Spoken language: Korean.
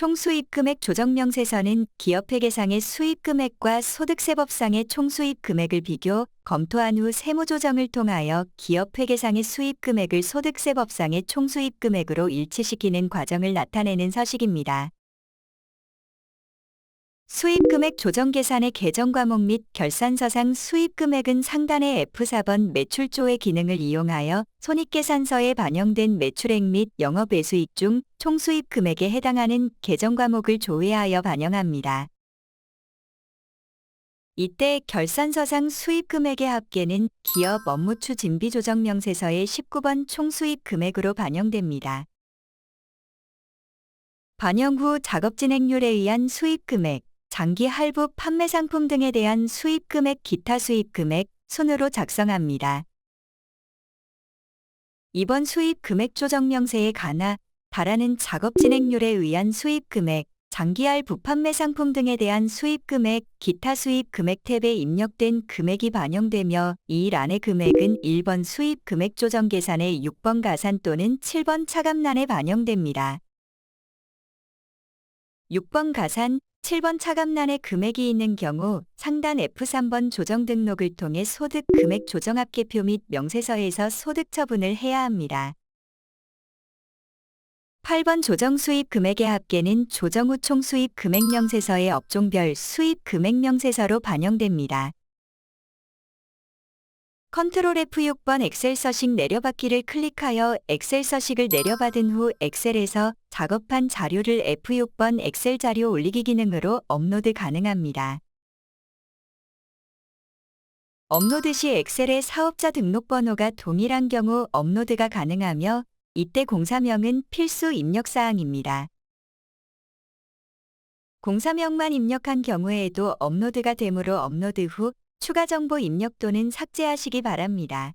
총수입 금액 조정 명세서는 기업회계상의 수입 금액과 소득세법상의 총수입 금액을 비교, 검토한 후 세무조정을 통하여 기업회계상의 수입 금액을 소득세법상의 총수입 금액으로 일치시키는 과정을 나타내는 서식입니다. 수입 금액 조정 계산의 개정 과목 및 결산서상 수입 금액은 상단의 F4번 매출조의 기능을 이용하여 손익계산서에 반영된 매출액 및 영업외수익 중 총수입 금액에 해당하는 개정 과목을 조회하여 반영합니다. 이때 결산서상 수입 금액의 합계는 기업 업무 추 진비 조정 명세서의 19번 총수입 금액으로 반영됩니다. 반영 후 작업 진행률에 의한 수입 금액, 장기 할부 판매 상품 등에 대한 수입 금액 기타 수입 금액 순으로 작성합니다. 이번 수입 금액 조정 명세에 관하 바라는 작업 진행률에 의한 수입 금액, 장기할 부판매 상품 등에 대한 수입 금액, 기타 수입 금액 탭에 입력된 금액이 반영되며 이 일 안의 금액은 1번 수입 금액 조정 계산의 6번 가산 또는 7번 차감란에 반영됩니다. 6번 가산, 7번 차감란에 금액이 있는 경우 상단 F3번 조정 등록을 통해 소득 금액 조정 합계표 및 명세서에서 소득 처분을 해야 합니다. 8번 조정 수입 금액의 합계는 조정 후 총 수입 금액 명세서의 업종별 수입 금액 명세서로 반영됩니다. 컨트롤 F6번 엑셀 서식 내려받기를 클릭하여 엑셀 서식을 내려받은 후 엑셀에서 작업한 자료를 F6번 엑셀 자료 올리기 기능으로 업로드 가능합니다. 업로드 시 엑셀의 사업자 등록번호가 동일한 경우 업로드가 가능하며 이때 공사명은 필수 입력사항입니다. 공사명만 입력한 경우에도 업로드가 되므로 업로드 후 추가 정보 입력 또는 삭제하시기 바랍니다.